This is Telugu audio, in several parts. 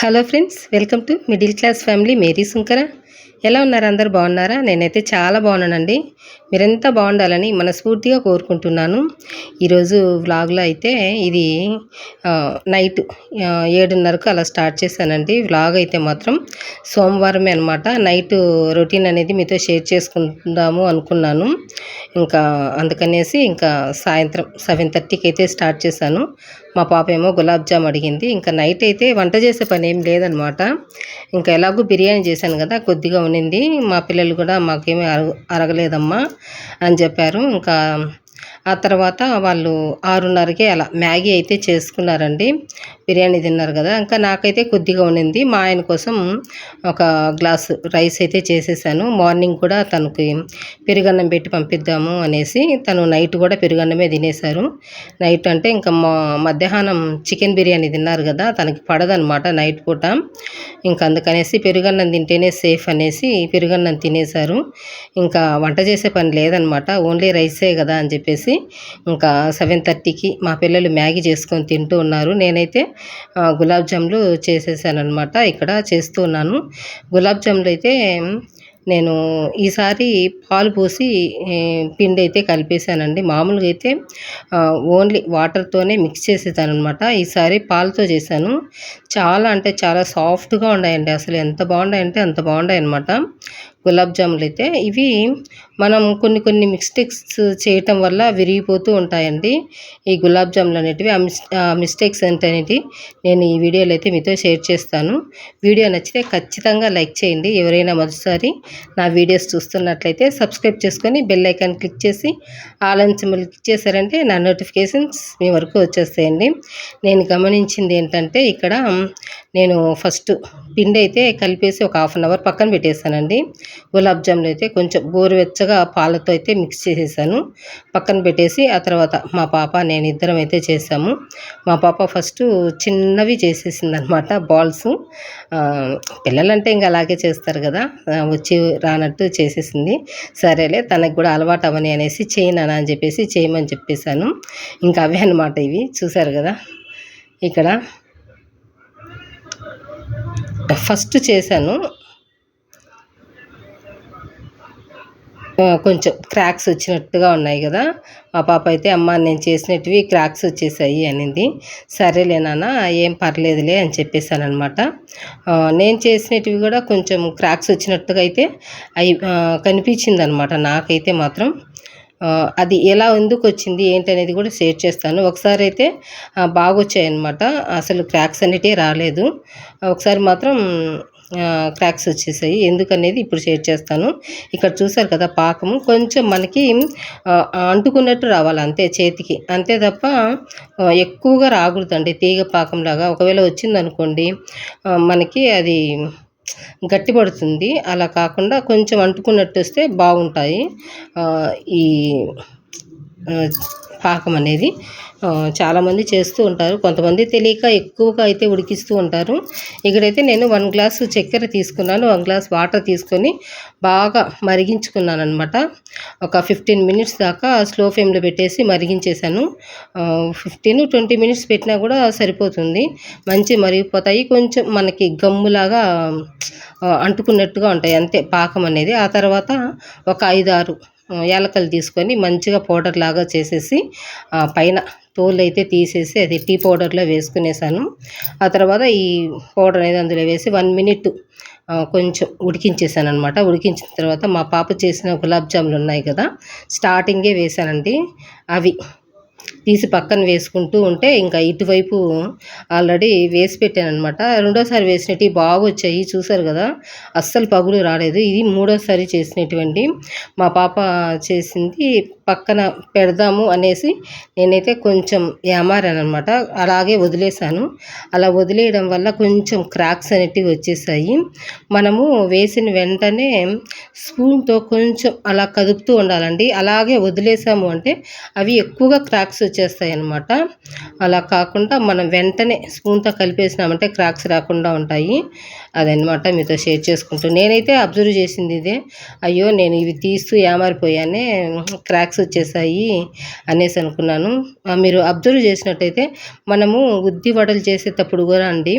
Hello friends welcome to middle class family Mary Sunkara ఎలా ఉన్నారు అందరు? బాగున్నారా? నేనైతే చాలా బాగున్నానండి. మీరెంత బాగుండాలని మనస్ఫూర్తిగా కోరుకుంటున్నాను. ఈరోజు వ్లాగ్లో అయితే ఇది నైట్ ఏడున్నరకు అలా స్టార్ట్ చేశానండి. వ్లాగ్ అయితే మాత్రం సోమవారమే అనమాట నైట్ రొటీన్ అనేది మీతో షేర్ చేసుకుందాము అనుకున్నాను. ఇంకా అందుకనేసి ఇంకా సాయంత్రం సెవెన్ థర్టీకి అయితే స్టార్ట్ చేశాను. మా పాప ఏమో గులాబ్ జామ్ అడిగింది. ఇంకా నైట్ అయితే వంట చేసే పని ఏం లేదనమాట ఇంకా ఎలాగో బిర్యానీ చేశాను కదా కొద్దిగా ఉన్నింది మా పిల్లలు కూడా మాకేమీ అరగ అరగలేదమ్మా అని చెప్పారు. ఇంకా ఆ తర్వాత వాళ్ళు ఆరున్నరకే అలా మ్యాగీ అయితే చేసుకున్నారండి. బిర్యానీ తిన్నారు కదా. ఇంకా నాకైతే కొద్దిగా ఉండింది. మా ఆయన కోసం ఒక గ్లాసు రైస్ అయితే చేసేసాను. మార్నింగ్ కూడా తనకి పెరుగన్నం పెట్టి పంపిద్దాము అనేసి తను నైట్ కూడా పెరుగన్నమే తినేశారు. నైట్ అంటే ఇంకా మా మధ్యాహ్నం చికెన్ బిర్యానీ తిన్నారు కదా. తనకి పడదనమాట నైట్ పూట. ఇంకా అందుకనేసి పెరుగన్నం తింటేనే సేఫ్ అనేసి పెరుగన్నం తినేశారు. ఇంకా వంట చేసే పని లేదనమాట ఓన్లీ రైసే కదా అని చెప్పేసి ఇంకా సెవెన్ థర్టీకి మా పిల్లలు మ్యాగీ చేసుకొని తింటూ ఉన్నారు. నేనైతే గులాబ్ జామ్లు చేసేసాను అనమాట ఇక్కడ చేస్తూ ఉన్నాను. గులాబ్ జామ్లు అయితే నేను ఈసారి పాలు పోసి పిండి అయితే కలిపేశానండి. మామూలుగా అయితే ఓన్లీ వాటర్తోనే మిక్స్ చేసేదాను అనమాట ఈసారి పాలతో చేశాను. చాలా అంటే చాలా సాఫ్ట్గా ఉన్నాయండి. అసలు ఎంత బాగున్నాయంటే అంత బాగున్నాయి అనమాట గులాబ్ జాములు అయితే ఇవి మనం కొన్ని కొన్ని మిస్టేక్స్ చేయటం వల్ల విరిగిపోతూ ఉంటాయండి. ఈ గులాబ్ జాములు అనేటివి ఆ మిస్ ఆ మిస్టేక్స్ ఏంటనేది నేను ఈ వీడియోలో అయితే మీతో షేర్ చేస్తాను. వీడియో నచ్చితే ఖచ్చితంగా లైక్ చేయండి. ఎవరైనా మొదటిసారి నా వీడియోస్ చూస్తున్నట్లయితే సబ్స్క్రైబ్ చేసుకొని బెల్ ఐకాన్ క్లిక్ చేసి ఆల్ సింబల్ క్లిక్ చేశారంటే నా నోటిఫికేషన్స్ మీ వరకు వచ్చేస్తాయండి. నేను గమనించింది ఏంటంటే ఇక్కడ నేను ఫస్ట్ పిండి అయితే కలిపేసి ఒక హాఫ్ అన్ అవర్ పక్కన పెట్టేశానండి గులాబ్ జాములు అయితే కొంచెం గోరువెచ్చగా పాలతో అయితే మిక్స్ చేసేసాను. పక్కన పెట్టేసి ఆ తర్వాత మా పాప నేను ఇద్దరం అయితే చేసాము. మా పాప ఫస్ట్ చిన్నవి చేసేసింది అనమాట బాల్స్ పిల్లలంటే ఇంకా అలాగే చేస్తారు కదా వచ్చి రానట్టు చేసేసింది. సరేలే తనకు కూడా అలవాటు అవని అనేసి చేయను అని చెప్పేసి చేయమని చెప్పేశాను. ఇంకా అవే అనమాట ఇవి చూసారు కదా. ఇక్కడ ఫస్ట్ చేశాను. కొంచెం క్రాక్స్ వచ్చినట్టుగా ఉన్నాయి కదా. మా పాప అయితే అమ్మ నేను చేసినట్టువి క్రాక్స్ వచ్చేసాయి అనింది. సరేలే నాన్న ఏం పర్లేదులే అని చెప్పేశాను అనమాట నేను చేసినట్టువి కూడా కొంచెం క్రాక్స్ వచ్చినట్టుగా అయితే అయి కనిపించింది అనమాట నాకైతే మాత్రం. అది ఎలా ఎందుకు వచ్చింది ఏంటనేది కూడా షేర్ చేస్తాను. ఒకసారి అయితే బాగొచ్చాయన్నమాట. అసలు క్రాక్స్ అనేటివి రాలేదు. ఒకసారి మాత్రం క్రాక్స్ వచ్చేసాయి. ఎందుకనేది ఇప్పుడు షేర్ చేస్తాను. ఇక్కడ చూసారు కదా పాకము. కొంచెం మనకి అంటుకున్నట్టు రావాలి అంతే చేతికి. అంతే తప్ప ఎక్కువగా రాకూడదండి. తీగ పాకంలాగా. ఒకవేళ వచ్చిందనుకోండి మనకి అది గట్టిపడుతుంది. అలా కాకుండా కొంచెం అంటుకున్నట్టు వస్తే బాగుంటాయి ఈ పాకం అనేది చాలామంది చేస్తూ ఉంటారు. కొంతమంది తెలియక ఎక్కువగా అయితే ఉడికిస్తూ ఉంటారు. ఇక్కడైతే నేను వన్ గ్లాస్ చక్కెర తీసుకున్నాను. వన్ గ్లాస్ వాటర్ తీసుకొని బాగా మరిగించుకున్నాను అనమాట ఒక ఫిఫ్టీన్ మినిట్స్ దాకా స్లో ఫ్లేమ్లో పెట్టేసి మరిగించేశాను. ఫిఫ్టీన్ ట్వంటీ మినిట్స్ పెట్టినా కూడా సరిపోతుంది. మంచి మరిగిపోతాయి. కొంచెం మనకి గమ్ములాగా అంటుకున్నట్టుగా ఉంటాయి. అంతే పాకం అనేది. ఆ తర్వాత ఒక ఐదు ఆరు యాలకలు తీసుకొని మంచిగా పౌడర్ లాగా చేసేసి పైన తోలు అయితే తీసేసి అది టీ పౌడర్లో వేసుకునేసాను. ఆ తర్వాత ఈ పౌడర్ అనేది అందులో వేసి వన్ మినిట్ కొంచెం ఉడికించేసాను అనమాట ఉడికించిన తర్వాత మా పాప చేసిన గులాబ్ జాములు ఉన్నాయి కదా స్టార్టింగే వేసానండి. అవి తీసి పక్కన వేసుకుంటూ ఉంటే ఇంకా ఇటువైపు ఆల్రెడీ వేసి పెట్టాను అనమాట రెండోసారి వేసినవి బాగా వచ్చాయి చూసారు కదా? అస్సలు పగులు రాలేదు. ఇది మూడోసారి చేసినటువంటి మా పాప చేసింది పక్కన పెడదాము అనేసి నేనైతే కొంచెం ఏమారాను అనమాట అలాగే వదిలేసాను అలా వదిలేయడం వల్ల కొంచెం క్రాక్స్ అనేటివి వచ్చేసాయి. మనము వేసిన వెంటనే స్పూన్తో కొంచెం అలా కదుపుతూ ఉండాలండి. అలాగే వదిలేసాము అంటే అవి ఎక్కువగా క్రాక్స్ వచ్చేస్తాయి అన్నమాట అలా కాకుండా మనం వెంటనే స్పూన్తో కలిపేసినామంటే క్రాక్స్ రాకుండా ఉంటాయి. అదనమాట మీతో షేర్ చేసుకుంటూ. నేనైతే అబ్జర్వ్ చేసింది ఇదే. అయ్యో నేను ఇవి తీస్తూ ఏమారిపోయానే క్రాక్స్ వచ్చేసాయి అనేసి అనుకున్నాను. మీరు అబ్జర్వ్ చేసినట్టయితే మనము ఉద్ది వడలు చేసేటప్పుడు కూడా అండి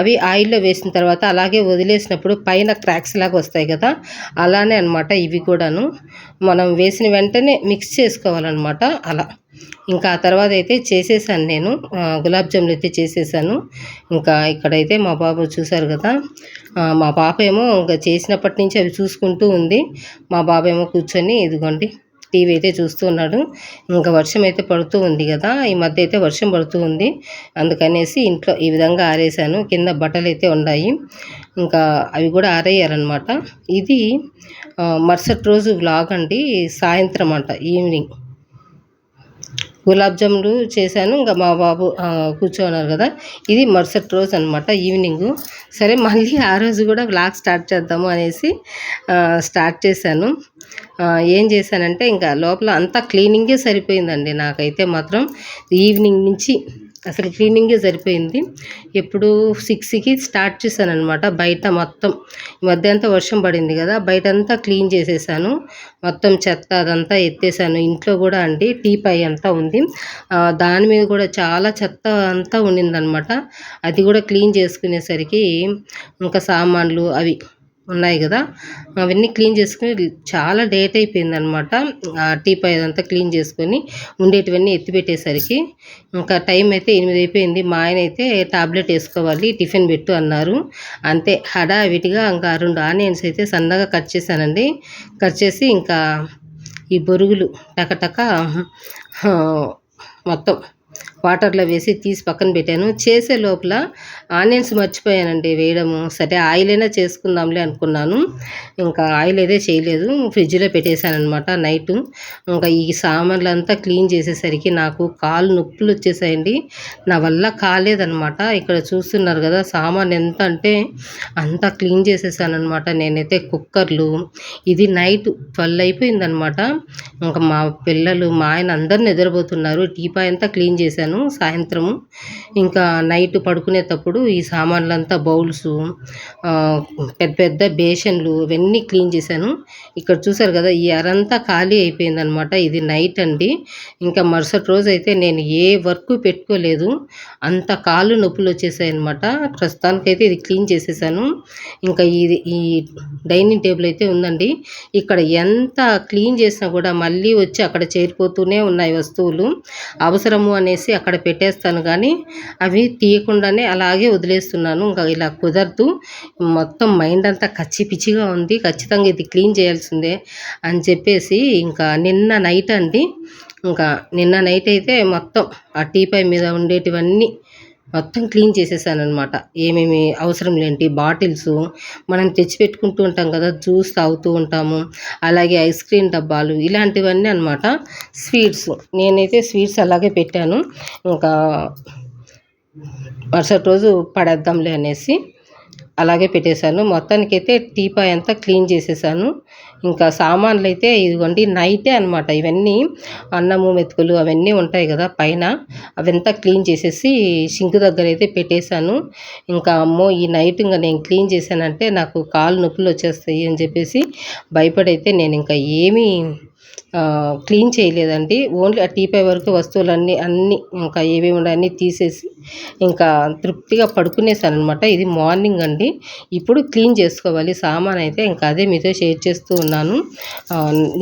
అవి ఆయిల్లో వేసిన తర్వాత అలాగే వదిలేసినప్పుడు పైన క్రాక్స్ లాగా వస్తాయి కదా అలానే అనమాట ఇవి కూడాను. మనం వేసిన వెంటనే మిక్స్ చేసుకోవాలన్నమాట అలా. ఇంకా ఆ తర్వాత అయితే చేసేసాను నేను. గులాబ్ జాములు అయితే చేసేసాను. ఇంకా ఇక్కడైతే మా బాబు చూశారు కదా మా పాప ఏమో ఇంకా చేసినప్పటి నుంచి అవి చూసుకుంటూ ఉంది. మా బాబేమో ఏమో కూర్చొని ఇదిగోండి టీవీ అయితే చూస్తూ ఉన్నాడు. ఇంకా వర్షం అయితే పడుతూ ఉంది కదా ఈ మధ్య అయితే వర్షం పడుతూ ఉంది. అందుకనేసి ఇంట్లో ఈ విధంగా ఆరేసాను కింద బట్టలు అయితే ఉన్నాయి ఇంకా అవి కూడా ఆరేయాలన్నమాట ఇది మరుసటి రోజు వ్లాగ్ అండి. సాయంత్రం అంట ఈవినింగ్. గులాబ్ జాములు చేశాను. ఇంకా మా బాబు కూర్చోన్నారు కదా. ఇది మరుసటి రోజు అనమాట ఈవినింగ్. సరే మళ్ళీ ఆ రోజు కూడా వ్లాగ్ స్టార్ట్ చేద్దాము అనేసి స్టార్ట్ చేశాను. ఏం చేశానంటే ఇంకా లోపల అంతా క్లీనింగే సరిపోయిందండి. నాకైతే మాత్రం ఈవినింగ్ నుంచి అసలు క్లీనింగే సరిపోయింది. ఎప్పుడు సిక్స్కి స్టార్ట్ చేశాను అనమాట బయట మొత్తం ఈ మధ్య అంతా వర్షం పడింది కదా బయట అంతా క్లీన్ చేసేసాను. మొత్తం చెత్త అదంతా ఎత్తేసాను. ఇంట్లో కూడా అండి టీ పై అంతా ఉంది. దాని మీద కూడా చాలా చెత్త అంతా ఉండిందనమాట అది కూడా క్లీన్ చేసుకునేసరికి ఇంకా సామాన్లు అవి ఉన్నాయి కదా. అవన్నీ క్లీన్ చేసుకుని చాలా డేట్ అయిపోయిందనమాట. టీ పై అదంతా క్లీన్ చేసుకొని ఉండేటివన్నీ ఎత్తిపెట్టేసరికి ఇంకా టైం అయితే ఎనిమిది అయిపోయింది. మా ఆయన అయితే టాబ్లెట్ వేసుకోవాలి టిఫిన్ పెట్టు అన్నారు. అంతే హడావిడిగా ఇంకా రెండు ఆనియన్స్ అయితే సన్నగా కట్ చేశానండి. కట్ చేసి ఇంకా ఈ బొరుగులు టకటక మొత్తం వాటర్లో వేసి తీసి పక్కన పెట్టాను. చేసే లోపల ఆనియన్స్ మర్చిపోయానండి వేయడము. సరే ఆయిల్ అయినా చేసుకుందాంలే అనుకున్నాను. ఇంకా ఆయిల్ అయితే చేయలేదు. ఫ్రిడ్జ్లో పెట్టేశాను అనమాట నైట్. ఇంకా ఈ సామాన్లు అంతా క్లీన్ చేసేసరికి నాకు కాలు నొప్పులు వచ్చేసాయండి. నా వల్ల కాలేదనమాట ఇక్కడ చూస్తున్నారు కదా సామాన్ ఎంత అంటే అంతా క్లీన్ చేసేసాను అనమాట నేనైతే కుక్కర్లు ఇది నైట్ ట్వెల్వ్ అయిపోయిందనమాట ఇంకా మా పిల్లలు మా ఆయన అందరు నిద్రపోతున్నారు. టీపాయ్ అంతా క్లీన్ చేశాను సాయంత్రము. ఇంకా నైట్ పడుకునేటప్పుడు ఈ సామాన్లంతా బౌల్స్ పెద్ద పెద్ద బేషన్లు ఇవన్నీ క్లీన్ చేశాను. ఇక్కడ చూసారు కదా ఈ అరంతా ఖాళీ అయిపోయిందనమాట ఇది నైట్ అండి. ఇంకా మరుసటి రోజు అయితే నేను ఏ వర్క్ పెట్టుకోలేదు. అంత కాళ్ళు నొప్పులు వచ్చేసాయి అనమాట ప్రస్తుతానికైతే ఇది క్లీన్ చేసేసాను. ఇంకా ఇది ఈ డైనింగ్ టేబుల్ అయితే ఉందండి. ఇక్కడ ఎంత క్లీన్ చేసినా కూడా మళ్ళీ వచ్చి అక్కడ చేరిపోతూనే ఉన్నాయి వస్తువులు. అవసరము అనేసి అక్కడ పెట్టేస్తాను కానీ అవి తీయకుండానే అలాగే వదిలేస్తున్నాను. ఇంకా ఇలా కుదరదు. మొత్తం మైండ్ అంతా కచ్చి పిచ్చిగా ఉంది. ఖచ్చితంగా ఇది క్లీన్ చేయాల్సిందే అని చెప్పేసి ఇంకా నిన్న నైట్ అండి. ఇంకా నిన్న నైట్ అయితే మొత్తం ఆ టీపై మీద ఉండేటివన్నీ మొత్తం క్లీన్ చేసేసాను అనమాట ఏమేమి అవసరం లేంటి? బాటిల్స్ మనం తెచ్చి పెట్టుకుంటూ ఉంటాం కదా జ్యూస్ తాగుతూ ఉంటాము. అలాగే ఐస్ క్రీమ్ డబ్బాలు ఇలాంటివన్నీ అనమాట స్వీట్స్ నేనైతే స్వీట్స్ అలాగే పెట్టాను. ఇంకా మరుసటి రోజు పడేద్దాంలే అనేసి అలాగే పెట్టేశాను. మొత్తానికైతే టీపాయ్ అంతా క్లీన్ చేసేసాను. ఇంకా సామాన్లు అయితే ఇదిగోండి నైటే అనమాట ఇవన్నీ అన్నము మెతుకులు అవన్నీ ఉంటాయి కదా పైన. అవంతా క్లీన్ చేసేసి సింక్ దగ్గర అయితే పెట్టేశాను. ఇంకా అమ్మో ఈ నైట్ ఇంకా నేను క్లీన్ చేశానంటే నాకు కాలు నొప్పులు వచ్చేస్తాయి అని చెప్పేసి భయపడైతే నేను ఇంకా ఏమీ క్లీన్ చేయలేదండి. ఓన్లీ ఆ టీపై వరకు వస్తువులన్నీ అన్నీ ఇంకా ఏవేమి ఉన్నాయి అన్నీ తీసేసి ఇంకా తృప్తిగా పడుకునేసాను అనమాట ఇది మార్నింగ్ అండి. ఇప్పుడు క్లీన్ చేసుకోవాలి. సామాన్ అయితే ఇంకా అదే మీతో షేర్ చేస్తూ ఉన్నాను.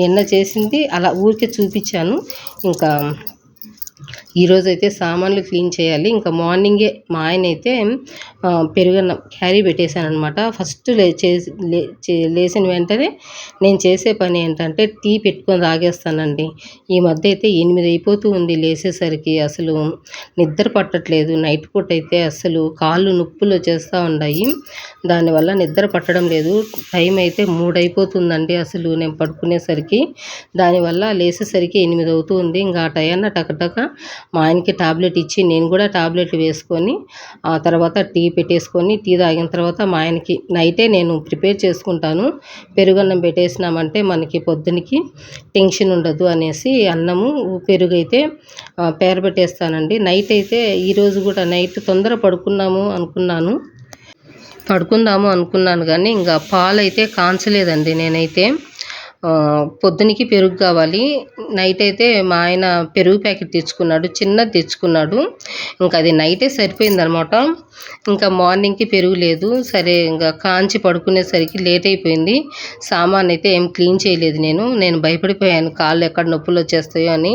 నిన్న చేసింది అలా ఊరికే చూపించాను. ఇంకా ఈరోజు అయితే సామాన్లు క్లీన్ చేయాలి. ఇంకా మార్నింగే మా ఆయన అయితే ఆ, క్యారీ పెట్టేశాను అనమాట ఫస్ట్ లే చేసి లే చే- లేచిన వెంటనే నేను చేసే పని ఏంటంటే టీ పెట్టుకొని తాగేస్తానండి ఈ మధ్య అయితే ఎనిమిది అయిపోతూ ఉంది లేచేసరికి అసలు నిద్ర పట్టట్లేదు. నైట్ పూట అయితే అసలు కాళ్ళు నొప్పులు వచ్చేస్తూ ఉన్నాయి. దానివల్ల నిద్ర పట్టడం లేదు. టైం అయితే మూడు అయిపోతుందండి అసలు నేను పడుకునేసరికి. దానివల్ల లేచేసరికి ఎనిమిది అవుతుంది ఇంకా ఆ టయాన్న టకటక మా ఆయనకి టాబ్లెట్ ఇచ్చి నేను కూడా టాబ్లెట్ వేసుకొని ఆ తర్వాత టీ పెట్టేసుకొని టీ తాగిన తర్వాత మా ఆయనకి నైటే నేను ప్రిపేర్ చేసుకుంటాను. పెరుగన్నం పెట్టేసినామంటే మనకి పొద్దునకి టెన్షన్ ఉండదు అనేసి అన్నము పెరుగు అయితే ఆ, పేరబెట్టేస్తానండి నైట్ అయితే ఈరోజు కూడా నైట్ తొందర పడుకున్నాము అనుకున్నాను. పడుకుందాము అనుకున్నాను కానీ ఇంకా పాలు అయితే కాంచలేదండి నేనైతే. పొద్దునికి పెరుగు కావాలి. నైట్ అయితే మా ఆయన పెరుగు ప్యాకెట్ తెచ్చుకున్నాడు చిన్నది తెచ్చుకున్నాడు. ఇంకా అది నైటే సరిపోయింది అనమాట ఇంకా మార్నింగ్కి పెరుగు లేదు. సరే ఇంకా కాంచి పడుకునేసరికి లేట్ అయిపోయింది. సామాన్ అయితే ఏం క్లీన్ చేయలేదు నేను. నేను భయపడిపోయాను. కాళ్ళు ఎక్కడ నొప్పులు వచ్చేస్తాయో అని.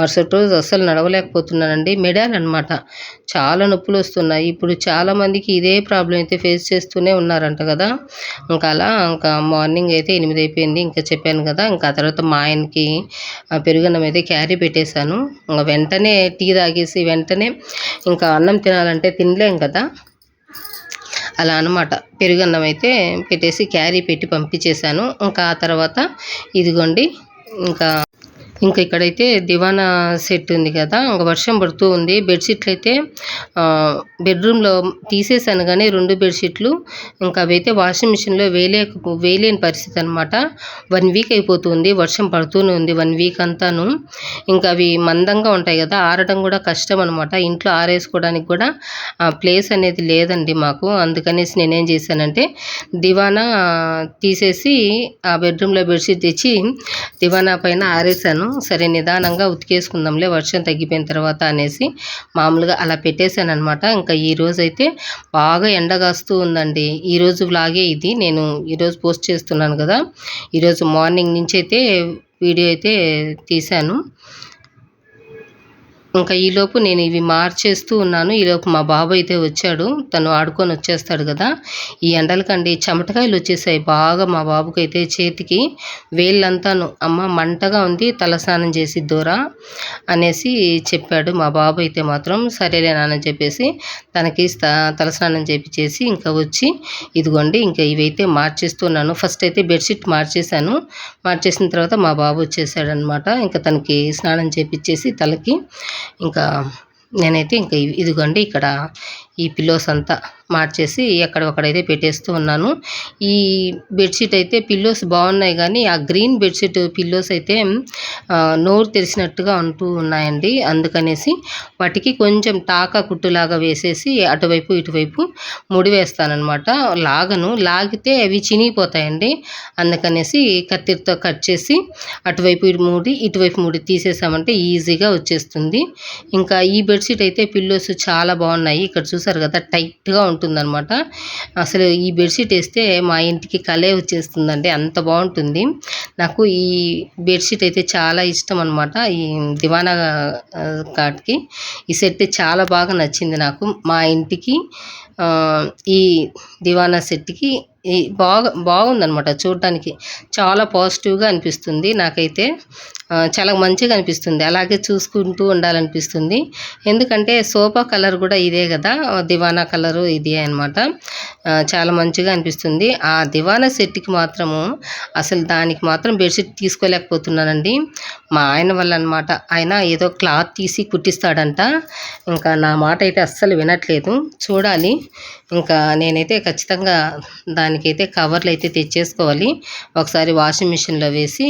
మరుసటి రోజు అస్సలు నడవలేకపోతున్నానండి. మెడాల్ అనమాట చాలా నొప్పులు వస్తున్నాయి. ఇప్పుడు చాలామందికి ఇదే ప్రాబ్లం అయితే ఫేస్ చేస్తూనే ఉన్నారంట కదా. ఇంకా అలా ఇంకా మార్నింగ్ అయితే ఎనిమిది అయిపోయింది. ఇంకా చెప్పాను కదా. ఇంకా ఆ తర్వాత మా ఆయనకి పెరుగన్నం అయితే క్యారీ పెట్టేశాను. ఇంకా వెంటనే టీ తాగేసి వెంటనే ఇంకా అన్నం తినాలంటే తినలేం కదా. అలా అనమాట పెరుగన్నం అయితే పెట్టేసి క్యారీ పెట్టి పంపించేశాను. ఇంకా ఆ తర్వాత ఇదిగోండి ఇంకా ఇంకా ఇక్కడైతే దివానా సెట్ ఉంది కదా ఇంకా వర్షం పడుతూ ఉంది. బెడ్షీట్లు అయితే బెడ్రూమ్లో తీసేసాను కానీ రెండు బెడ్షీట్లు ఇంకా అవైతే వాషింగ్ మిషన్లో వేలే వేయలేని పరిస్థితి అనమాట వన్ వీక్ అయిపోతుంది వర్షం పడుతూనే ఉంది వన్ వీక్ అంతాను. ఇంకా అవి మందంగా ఉంటాయి కదా ఆరడం కూడా కష్టం అనమాట ఇంట్లో ఆరేసుకోవడానికి కూడా ఆ ప్లేస్ అనేది లేదండి మాకు. అందుకనేసి నేనేం చేశానంటే దివానా తీసేసి ఆ బెడ్రూమ్లో బెడ్షీట్ తెచ్చి దివానా పైన ఆరేసాను సరే నిదానంగా ఉతికేసుకుందాంలే వర్షం తగ్గిపోయిన తర్వాత అనేసి మామూలుగా అలా పెట్టేశాను అనమాట ఇంకా ఈరోజైతే బాగా ఎండగాస్తూ ఉందండి. ఈరోజు లాగే వ్లాగే ఇది. నేను ఈరోజు పోస్ట్ చేస్తున్నాను కదా. ఈరోజు మార్నింగ్ నుంచి అయితే వీడియో అయితే తీశాను. ఇంకా ఈలోపు నేను ఇవి మార్చేస్తూ ఉన్నాను. ఈలోపు మా బాబు అయితే వచ్చాడు. తను ఆడుకొని వచ్చేస్తాడు కదా. ఈ ఎండలకండి చెమటకాయలు వచ్చేసాయి బాగా మా బాబుకి అయితే చేతికి. వేళ్ళంతాను అమ్మ మంటగా ఉంది తలస్నానం చేసి దూరా అనేసి చెప్పాడు మా బాబు అయితే మాత్రం. సరేలే నాన్న చెప్పేసి తనకి తలస్నానం చేపించేసి ఇంకా వచ్చి ఇదిగోండి ఇంకా ఇవైతే మార్చేస్తున్నాను ఫస్ట్ అయితే బెడ్షీట్ మార్చేశాను. మార్చేసిన తర్వాత మా బాబు వచ్చేసాడనమాట ఇంకా తనకి స్నానం చేపించేసి తలకి ఇంకా నేనైతే ఇంకా ఇదిగోండి ఇక్కడ ఈ పిల్లోస్ అంతా మార్చేసి ఎక్కడ ఒకడైతే పెట్టేస్తూ ఉన్నాను. ఈ బెడ్షీట్ అయితే పిల్లోస్ బాగున్నాయి కానీ ఆ గ్రీన్ బెడ్షీట్ పిల్లోస్ అయితే నోరు తెరిచినట్టుగా ఉంటూ ఉన్నాయండి. అందుకనేసి వాటికి కొంచెం టాకా కుట్టులాగా వేసేసి అటువైపు ఇటువైపు ముడి వేస్తానన్నమాట. లాగను. లాగితే అవి చినిగిపోతాయండి. అందుకనేసి కత్తిరితో కట్ చేసి అటువైపు ఇటు ముడి ఇటువైపు ముడి తీసేసామంటే ఈజీగా వచ్చేస్తుంది. ఇంకా ఈ బెడ్షీట్ అయితే పిల్లోస్ చాలా బాగున్నాయి. ఇక్కడ చూసారు కదా టైట్గా ఉంటుందన్నమాట. అసలు ఈ బెడ్షీట్ వేస్తే మా ఇంటికి కలే వచ్చేస్తుందండి అంత బాగుంటుంది. నాకు ఈ బెడ్షీట్ అయితే చాలా ఇష్టం అనమాట ఈ దివానా కాట్కి. ఈ సెట్ చాలా బాగా నచ్చింది నాకు. మా ఇంటికి ఈ దివానా సెట్కి ఈ బాగా బాగుందనమాట చూడటానికి చాలా పాజిటివ్గా అనిపిస్తుంది నాకైతే. చాలా మంచిగా అనిపిస్తుంది. అలాగే చూసుకుంటూ ఉండాలనిపిస్తుంది. ఎందుకంటే సోఫా కలర్ కూడా ఇదే కదా. దివానా కలరు ఇదే అనమాట చాలా మంచిగా అనిపిస్తుంది. ఆ దివానా సెట్కి మాత్రము అసలు దానికి మాత్రం బెడ్షీట్ తీసుకోలేకపోతున్నానండి. మా ఆయన వల్ల అనమాట ఆయన ఏదో క్లాత్ తీసి కుట్టిస్తాడంట. ఇంకా నా మాట అయితే అస్సలు వినట్లేదు. చూడాలి. ఇంకా నేనైతే ఖచ్చితంగా దాని దానికైతే కవర్లు అయితే తెచ్చేసుకోవాలి. ఒకసారి వాషింగ్ మిషన్లో వేసి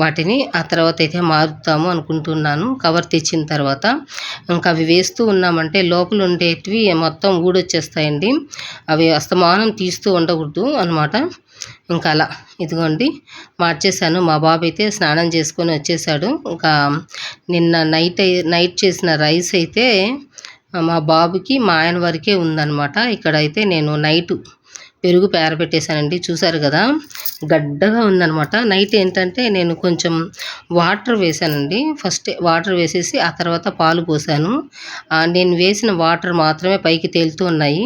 వాటిని ఆ తర్వాత అయితే మారుతాము అనుకుంటున్నాను. కవర్ తెచ్చిన తర్వాత ఇంకా అవి వేస్తూ ఉన్నామంటే లోపల ఉండేటివి మొత్తం ఊడొచ్చేస్తాయండి. అవి అస్తమానం తీస్తూ ఉండకూడదు అనమాట ఇంకా అలా ఇదిగోండి మార్చేశాను. మా బాబు అయితే స్నానం చేసుకొని వచ్చేసాడు. ఇంకా నిన్న నైట్ నైట్ చేసిన రైస్ అయితే మా బాబుకి మా ఆయన వరకే ఉందన్నమాట. ఇక్కడ అయితే నేను నైట్ పెరుగు పేరబెట్టేశానండి. చూసారు కదా? గడ్డగా ఉందనమాట నైట్ ఏంటంటే నేను కొంచెం వాటర్ వేసానండి ఫస్ట్ వాటర్ వేసేసి ఆ తర్వాత పాలు పోసాను. నేను వేసిన వాటర్ మాత్రమే పైకి తేలుతూ ఉన్నాయి.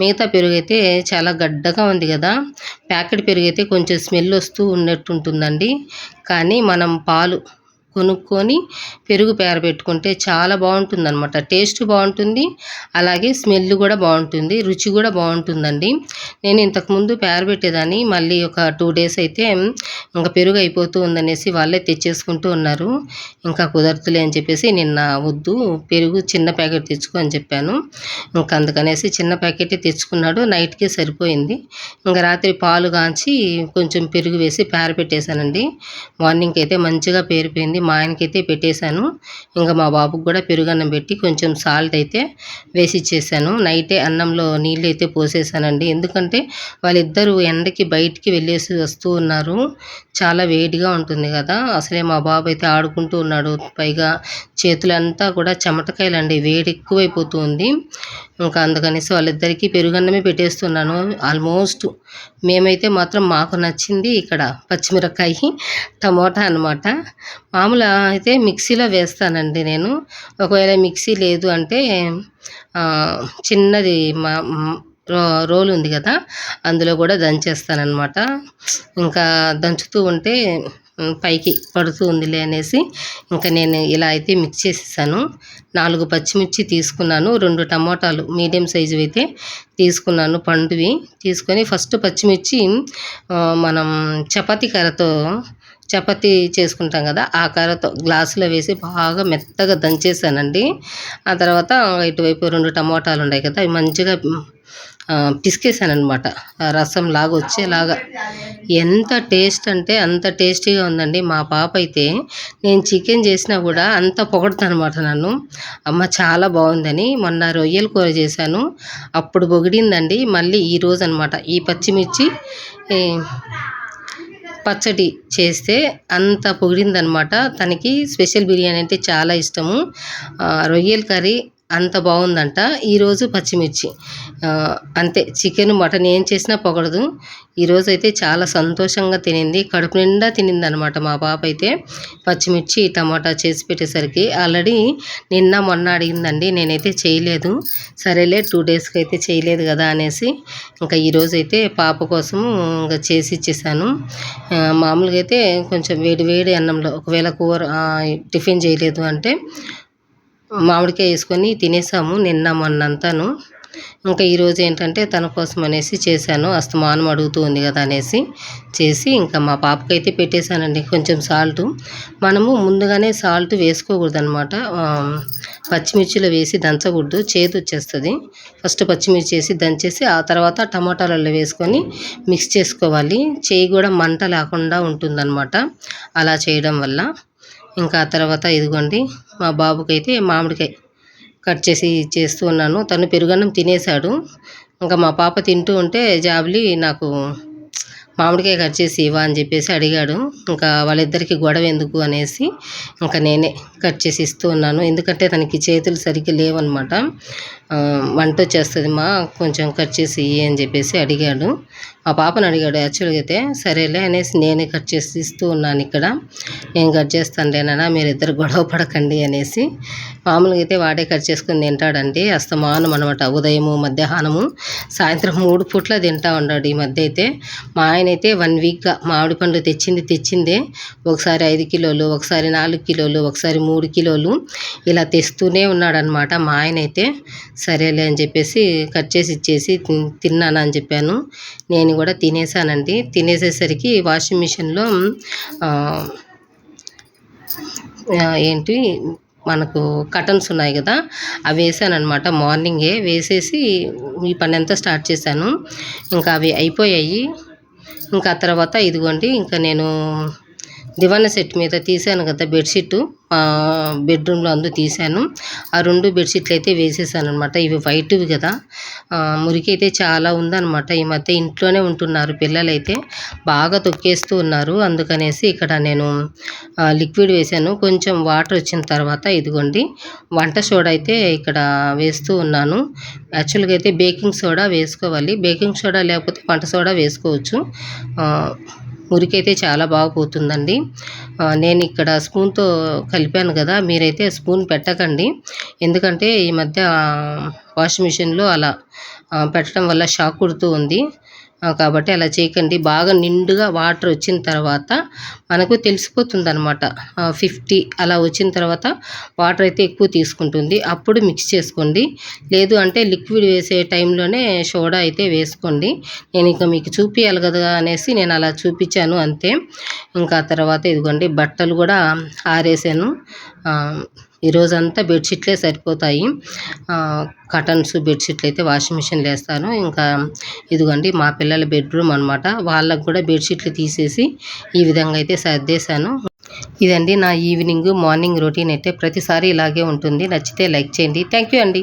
మిగతా పెరుగు అయితే చాలా గడ్డగా ఉంది కదా? ప్యాకెట్ పెరుగు అయితే కొంచెం స్మెల్ వస్తూ ఉన్నట్టు ఉంటుందండి కానీ మనం పాలు కొనుక్కొని పెరుగు పేరబెట్టుకుంటే చాలా బాగుంటుంది అనమాట టేస్ట్ బాగుంటుంది అలాగే స్మెల్ కూడా బాగుంటుంది రుచి కూడా బాగుంటుందండి. నేను ఇంతకుముందు పేరబెట్టేదాన్ని మళ్ళీ ఒక టూ డేస్ అయితే ఇంకా పెరుగు అయిపోతూ ఉందనేసి వాళ్ళే తెచ్చేసుకుంటూ ఉన్నారు. ఇంకా కుదరతులే అని చెప్పేసి నిన్న వద్దు పెరుగు చిన్న ప్యాకెట్ తెచ్చుకో అని చెప్పాను. ఇంకా అందుకనేసి చిన్న ప్యాకెటే తెచ్చుకున్నాడు నైట్కే సరిపోయింది. ఇంకా రాత్రి పాలు కాంచి కొంచెం పెరుగు వేసి పేరబెట్టేశానండి మార్నింగ్ అయితే మంచిగా పేరిపోయింది మా ఆయనకైతే పెట్టేశాను. ఇంకా మా బాబుకి కూడా పెరుగన్నం పెట్టి కొంచెం సాల్ట్ అయితే వేసి ఇచ్చేసాను నైటే అన్నంలో నీళ్ళు అయితే పోసేసానండి ఎందుకంటే వాళ్ళిద్దరూ ఎండకి బయటికి వెళ్ళేసి వస్తూ ఉన్నారు. చాలా వేడిగా ఉంటుంది కదా. అసలే మా బాబు అయితే ఆడుకుంటూ ఉన్నాడు. పైగా చేతులంతా కూడా చెమటకాయలండి. వేడి ఎక్కువైపోతుంది. ఇంకా అందుకనేసి వాళ్ళిద్దరికీ పెరుగన్నమే పెట్టేస్తున్నాను. ఆల్మోస్ట్ మేమైతే మాత్రం మాకు నచ్చింది ఇక్కడ పచ్చిమిరపకాయ టమోటా అనమాట మామూలు అయితే మిక్సీలో వేస్తానండి నేను. ఒకవేళ మిక్సీ లేదు అంటే చిన్నది మా రోల్ ఉంది కదా అందులో కూడా దంచేస్తానమాట ఇంకా దంచుతూ ఉంటే పైకి పడుతూ ఉందిలే అనేసి ఇంకా నేను ఇలా అయితే మిక్స్ చేసేసాను. నాలుగు పచ్చిమిర్చి తీసుకున్నాను రెండు టమోటాలు మీడియం సైజు అయితే తీసుకున్నాను పండువి. తీసుకొని ఫస్ట్ పచ్చిమిర్చి మనం చపాతీ కర్రతో చపాతీ చేసుకుంటాం కదా ఆ కర్రతో గ్లాసులో వేసి బాగా మెత్తగా దంచేసానండి. ఆ తర్వాత ఇటువైపు రెండు టమోటాలు ఉన్నాయి కదా అవి మంచిగా పిసికేసాను అనమాట రసం లాగా వచ్చేలాగా ఎంత టేస్ట్ అంటే అంత టేస్టీగా ఉందండి. మా పాప అయితే నేను చికెన్ చేసినా కూడా అంత పొగడుతానమాట నన్ను. అమ్మ చాలా బాగుందని మొన్న రొయ్యల కూర చేశాను. అప్పుడు పొగిడిందండి. మళ్ళీ ఈరోజు అనమాట ఈ పచ్చిమిర్చి పచ్చడి చేస్తే అంత పొగిడిందనమాట తనకి స్పెషల్ బిర్యానీ అంటే చాలా ఇష్టము. రొయ్యల కర్రీ అంత బాగుందంట. ఈరోజు పచ్చిమిర్చి. అంతే. చికెన్ మటన్ ఏం చేసినా పొగడదు. ఈరోజు అయితే చాలా సంతోషంగా తినింది. కడుపు నిండా తినింది అనమాట మా పాప అయితే. పచ్చిమిర్చి టమాటా చేసి పెట్టేసరికి ఆల్రెడీ నిన్న మొన్న అడిగిందండి. నేనైతే చేయలేదు. సరేలే టూ డేస్కి అయితే చేయలేదు కదా అనేసి ఇంకా ఈరోజు అయితే పాప కోసం ఇంకా చేసి ఇచ్చేసాను. మామూలుగా అయితే కొంచెం వేడి వేడి అన్నంలో ఒకవేళ కూర టిఫిన్ చేయలేదు అంటే మామిడికాయ వేసుకొని తినేసాము నిన్న మొన్నంతాను. ఇంకా ఈరోజు ఏంటంటే తన కోసం అనేసి చేశాను అస్తమానం అడుగుతూ ఉంది కదా అనేసి చేసి ఇంకా మా పాపకైతే పెట్టేశానండి కొంచెం సాల్ట్. మనము ముందుగానే సాల్ట్ వేసుకోకూడదు అనమాట పచ్చిమిర్చిలో వేసి దంచకూడదు చేదు వచ్చేస్తుంది. ఫస్ట్ పచ్చిమిర్చి వేసి దంచేసి ఆ తర్వాత టమాటాలలో వేసుకొని మిక్స్ చేసుకోవాలి. చేయి కూడా మంట లేకుండా ఉంటుందన్నమాట. అలా చేయడం వల్ల ఇంకా తర్వాత ఇదిగోండి మా బాబుకైతే మామిడికాయ కట్ చేసి చేస్తూ ఉన్నాను. తను పెరుగన్నం తినేశాడు. ఇంకా మా పాప తింటూ ఉంటే జాబిలి నాకు మామిడికాయ కట్ చేసి ఇవ్వ అని చెప్పేసి అడిగాడు. ఇంకా వాళ్ళిద్దరికి గొడవ ఎందుకు అనేసి ఇంకా నేనే కట్ చేసి ఇస్తూ ఉన్నాను. ఎందుకంటే తనకి చేతులు సరిగ్గా లేవన్నమాట. వంట చేస్తుంది మా కొంచెం కట్ చేసి ఇయ్యి అని చెప్పేసి అడిగాడు. మా పాపను అడిగాడు యాక్చువల్గా అయితే సరేలే అనేసి నేనే కట్ చేసి ఇస్తూ ఉన్నాను ఇక్కడ. నేను కట్ చేస్తానులేనా మీరిద్దరు గొడవ పడకండి అనేసి మామూలుగా అయితే వాడే కట్ చేసుకుని తింటాడండి. అస్తమానం అనమాట ఉదయము మధ్యాహ్నము సాయంత్రం మూడు పూట్ల తింటా ఉన్నాడు ఈ మధ్య అయితే. మా ఆయన అయితే వన్ వీక్గా మామిడి పండ్లు తెచ్చింది తెచ్చిందే. ఒకసారి ఐదు కిలోలు ఒకసారి నాలుగు కిలోలు ఒకసారి మూడు కిలోలు ఇలా తెస్తూనే ఉన్నాడనమాట మా ఆయన అయితే. సరేలే అని చెప్పేసి కట్ చేసి ఇచ్చేసి తిన్- తిన్నాను అని చెప్పాను. నేను కూడా తినేసానండి. తినేసేసరికి వాషింగ్ మిషన్లో ఏంటి మనకు కటన్స్ ఉన్నాయి కదా అవి వేసాను అనమాట మార్నింగే. వేసేసి ఈ పని అంతా స్టార్ట్ చేశాను. ఇంకా అవి అయిపోయాయి. ఇంకా తర్వాత ఇదిగోండి ఇంకా నేను దివాన సెట్ మీద తీసాను కదా బెడ్షీట్. బెడ్రూమ్లో అందు తీసాను ఆ రెండు బెడ్షీట్లు అయితే వేసేసాను అనమాట ఇవి వైట్వి కదా. మురికి అయితే చాలా ఉందన్నమాట. ఈ మధ్య ఇంట్లోనే ఉంటున్నారు పిల్లలైతే. బాగా తొక్కేస్తూ ఉన్నారు. అందుకనేసి ఇక్కడ నేను లిక్విడ్ వేసాను కొంచెం వాటర్ వచ్చిన తర్వాత ఇదిగోండి. వంట సోడా అయితే ఇక్కడ వేస్తూ ఉన్నాను. యాక్చువల్గా అయితే బేకింగ్ సోడా వేసుకోవాలి. బేకింగ్ సోడా లేకపోతే వంట సోడా వేసుకోవచ్చు. మురికైతే చాలా బాగా పోతుందండి. నేను ఇక్కడ స్పూన్తో కలిపాను కదా మీరైతే స్పూన్ పెట్టకండి. ఎందుకంటే ఈ మధ్య వాషింగ్ మిషన్లో అలా పెట్టడం వల్ల షాక్ కొడుతూ ఉంది. కాబట్టి అలా చేయకండి. బాగా నిండుగా వాటర్ వచ్చిన తర్వాత మనకు తెలిసిపోతుంది అనమాట ఫిఫ్టీ అలా వచ్చిన తర్వాత వాటర్ అయితే ఎక్కువ తీసుకుంటుంది. అప్పుడు మిక్స్ చేసుకోండి. లేదు అంటే లిక్విడ్ వేసే టైంలోనే సోడా అయితే వేసుకోండి. నేను ఇంకా మీకు చూపించాలి కదా అనేసి నేను అలా చూపించాను అంతే. ఇంకా తర్వాత ఇదిగోండి బట్టలు కూడా ఆరేసాను. ఈరోజంతా బెడ్షీట్లే సరిపోతాయి. కటన్స్ బెడ్షీట్లు అయితే వాషింగ్ మిషన్లో వేస్తాను ఇంకా ఇదిగోండి మా పిల్లల బెడ్రూమ్ అనమాట వాళ్ళకు కూడా బెడ్షీట్లు తీసేసి ఈ విధంగా అయితే సర్దేశాను. ఇదండి నా ఈవినింగ్ మార్నింగ్ రొటీన్ అయితే ప్రతిసారి ఇలాగే ఉంటుంది. నచ్చితే లైక్ చేయండి. థ్యాంక్ యూ అండి.